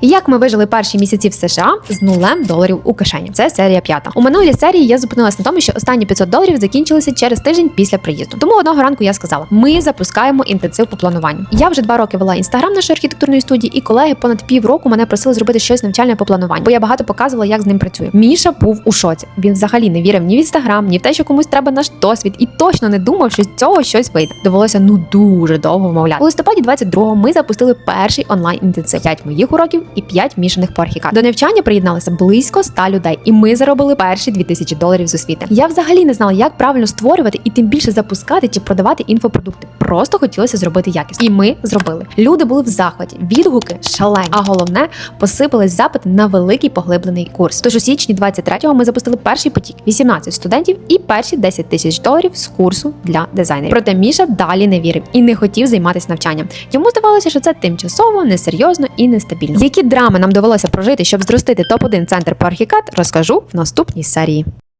Як ми вижили перші місяці в США з нулем доларів у кишені? Це серія п'ята. У минулій серії я зупинилась на тому, що останні 500 доларів закінчилися через тиждень після приїзду. Тому одного ранку я сказала: ми запускаємо інтенсив по плануванню. Я вже два роки вела інстаграм нашої архітектурної студії, і колеги понад півроку мене просили зробити щось навчальне по плануванню, бо я багато показувала, як з ним працюю. Міша був у шоці. Він взагалі не вірив ні в інстаграм, ні в те, що комусь треба наш досвід, і точно не думав, що з цього щось вийде. Довелося ну дуже довго вмовляти. У листопаді 22-го ми запустили перший онлайн інтенсив. 5 моїх уроків і 5 мішаних по архікад. До навчання приєдналося близько 100 людей, і ми заробили перші 2000 доларів з освіти. Я взагалі не знала, як правильно створювати і тим більше запускати чи продавати інфопродукти. Просто хотілося зробити якісно. І ми зробили. Люди були в захваті, відгуки шалені. А головне, посипались запити на великий поглиблений курс. Тож у січні 23-го ми запустили перший потік 18 студентів і перші 10 тисяч доларів з курсу для дизайнерів. Проте Міша далі не вірив і не хотів займатися навчанням. Йому здавалося, що це тимчасово, несерйозно і нестабільно. Які драми нам довелося прожити, щоб зростити топ 1 центр по архікад, розкажу в наступній серії.